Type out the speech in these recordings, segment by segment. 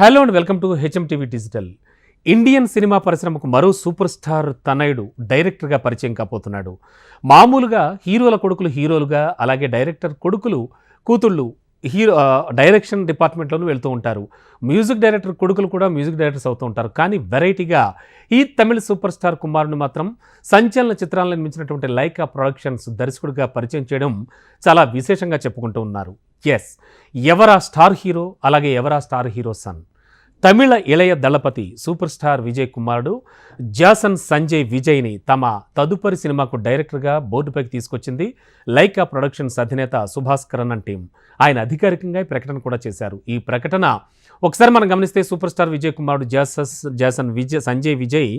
Hello and welcome to HM TV digital. Indian cinema పరిశ్రమకు మరో super star తనయుడు డైరెక్టర్గా పరిచయం కాబోతున్నాడు. మామూలుగా హీరోల కొడుకులు హీరోలుగా అలాగే డైరెక్టర్ కొడుకులు కూతుళ్ళు హీరో డైరెక్షన్ డిపార్ట్మెంట్లోనూ వెళ్తూ ఉంటారు. మ్యూజిక్ డైరెక్టర్ కొడుకులు కూడా మ్యూజిక్ డైరెక్టర్స్ అవుతూ ఉంటారు. కానీ వెరైటీగా ఈ తమిళ సూపర్ స్టార్ కుమారుని మాత్రం సంచలన చిత్రాలను నిర్మించినటువంటి లైకా ప్రొడక్షన్స్ దర్శకుడిగా పరిచయం చేయడం చాలా విశేషంగా చెప్పుకుంటూ ఉన్నారు. ఎస్ ఎవరా స్టార్ హీరో? అలాగే ఎవరా స్టార్ హీరో సన్? తమిళ ఇళయ దళపతి సూపర్ స్టార్ విజయ్ కుమారుడు జాసన్ సంజయ్ విజయ్ని తమ తదుపరి సినిమాకు డైరెక్టర్గా బోర్డుపైకి తీసుకొచ్చింది లైకా ప్రొడక్షన్స్ అధినేత సుభాష్ కరణన్ టీం. ఆయన అధికారికంగా ఈ ప్రకటన కూడా చేశారు. ఈ ప్రకటన ఒకసారి మనం గమనిస్తే సూపర్ స్టార్ విజయ్ కుమారుడు జాసస్ Jason Vijay Sanjay Vijay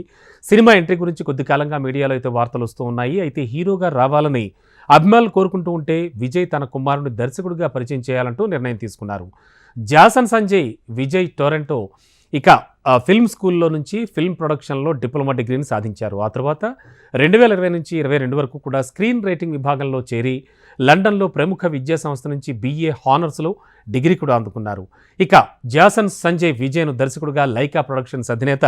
cinema entry గురించి కొద్ది కాలంగా మీడియాలో అయితే వార్తలు వస్తూ ఉన్నాయి. అయితే హీరోగా రావాలని అభిమానులు కోరుకుంటూ ఉంటే విజయ్ తన కుమారుని దర్శకుడిగా పరిచయం చేయాలంటూ నిర్ణయం తీసుకున్నారు. జాసన్ సంజయ్ విజయ్ టొరంటో ఇక ఫిల్మ్ స్కూల్లో నుంచి ఫిల్మ్ ప్రొడక్షన్లో డిప్లొమా డిగ్రీని సాధించారు. ఆ తర్వాత రెండు వేల ఇరవై నుంచి ఇరవై రెండు వరకు కూడా స్క్రీన్ రైటింగ్ విభాగంలో చేరి లండన్లో ప్రముఖ విద్యా సంస్థ నుంచి బీఏ హానర్స్లో డిగ్రీ కూడా అందుకున్నారు. ఇక జాసన్ సంజయ్ విజయ్ను దర్శకుడుగా లైకా ప్రొడక్షన్స్ అధినేత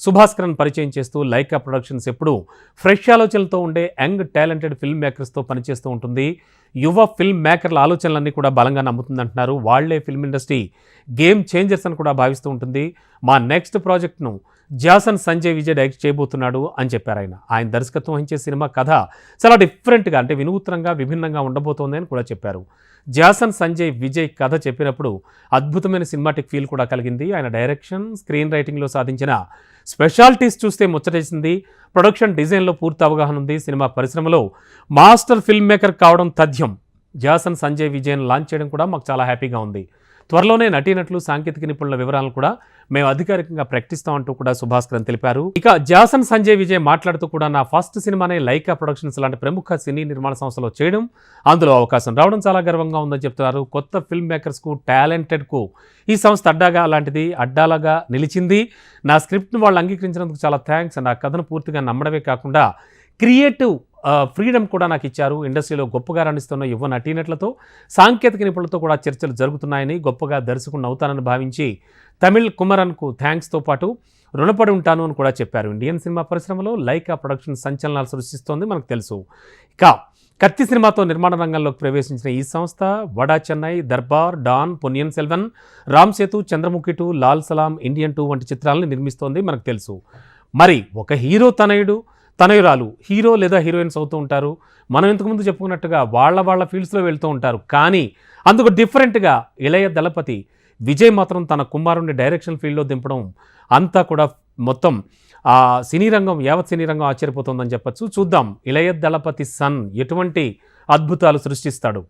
సుభాస్కరన్ పరిచయం చేస్తూ లైకా ప్రొడక్షన్స్ ఎప్పుడూ ఫ్రెష్ ఆలోచనలతో ఉండే యంగ్ టాలెంటెడ్ ఫిల్మ్ మేకర్స్తో పనిచేస్తూ ఉంటుంది. యువ ఫిల్మ్ మేకర్ల ఆలోచనలన్నీ కూడా బలంగా నమ్ముతుందంటున్నారు. వాళ్ళే ఫిల్మ్ ఇండస్ట్రీ గేమ్ చేంజర్స్ అని కూడా భావిస్తూ ఉంటుంది. మా నెక్స్ట్ ప్రాజెక్ట్ను జాసన్ సంజయ్ విజయ్ డైరెక్ట్ చేయబోతున్నాడు అని చెప్పారు ఆయన. ఆయన దర్శకత్వం వహించే సినిమా కథ చాలా డిఫరెంట్గా అంటే వినూత్నంగా విభిన్నంగా ఉండబోతోంది అని కూడా చెప్పారు. జాసన్ సంజయ్ విజయ్ కథ చెప్పినప్పుడు అద్భుతమైన సినిమాటిక్ ఫీల్ కూడా కలిగింది. ఆయన డైరెక్షన్ స్క్రీన్ రైటింగ్లో సాధించిన స్పెషాలిటీస్ చూస్తే ముచ్చటేసింది. ప్రొడక్షన్ డిజైన్లో పూర్తి అవగాహన ఉంది. సినిమా పరిశ్రమలో మాస్టర్ ఫిల్మ్ మేకర్ కావడం తథ్యం. జాసన్ సంజయ్ విజయ్ను లాంచ్ చేయడం కూడా మాకు చాలా హ్యాపీగా ఉంది. త్వరలోనే నటీనటులు సాంకేతిక నిపుణుల వివరాలను కూడా మేము అధికారికంగా ప్రకటిస్తామంటూ కూడా సుభాస్కరన్ తెలిపారు. ఇక జాసన్ సంజయ్ విజయ్ మాట్లాడుతూ కూడా నా ఫస్ట్ సినిమానే లైకా ప్రొడక్షన్స్ లాంటి ప్రముఖ సినీ నిర్మాణ సంస్థలో చేయడం అందులో అవకాశం రావడం చాలా గర్వంగా ఉందని చెప్తున్నారు. కొత్త ఫిల్మ్ మేకర్స్కు టాలెంటెడ్కు ఈ సంస్థ అడ్డాగా అలాంటిది అడ్డాలాగా నిలిచింది. నా స్క్రిప్ట్ను వాళ్ళు అంగీకరించినందుకు చాలా థ్యాంక్స్ అండ్ కథను పూర్తిగా నమ్మడమే కాకుండా క్రియేటివ్ ఫ్రీడమ్ కూడా నాకు ఇచ్చారు. ఇండస్ట్రీలో గొప్పగా రాణిస్తున్న యువ నటీనట్లతో సాంకేతిక నిపుణులతో కూడా చర్చలు జరుగుతున్నాయని గొప్పగా దర్శకుడు అవుతానని భావించి తమిళ్ కుమరన్కు థ్యాంక్స్తో పాటు రుణపడి ఉంటాను అని కూడా చెప్పారు. ఇండియన్ సినిమా పరిశ్రమలో లైకా ప్రొడక్షన్ సంచలనాలు సృష్టిస్తోంది మనకు తెలుసు. ఇక కత్తి సినిమాతో నిర్మాణ రంగంలోకి ప్రవేశించిన ఈ సంస్థ Vada Chennai Darbar don Ponniyin Selvan Ram Sethu Chandramukhi two Lal Salaam Indian two వంటి చిత్రాలను నిర్మిస్తోంది మనకు తెలుసు. మరి ఒక హీరో తనయుడు తనయురాలు హీరో లేదా హీరోయిన్స్ అవుతూ ఉంటారు. మనం ఇంతకుముందు చెప్పుకున్నట్టుగా వాళ్ళ వాళ్ళ ఫీల్డ్స్లో వెళ్తూ ఉంటారు. కానీ అందుకు డిఫరెంట్గా ఇళయ దళపతి విజయ్ మాత్రం తన కుమారుణ్ణి డైరెక్షన్ ఫీల్డ్లో దింపడం అంతా కూడా మొత్తం ఆ సినీ రంగం యావత్ సినీ రంగం ఆశ్చర్యపోతుందని చెప్పొచ్చు. చూద్దాం ఇళయ దళపతి సన్ ఎటువంటి అద్భుతాలు సృష్టిస్తాడు.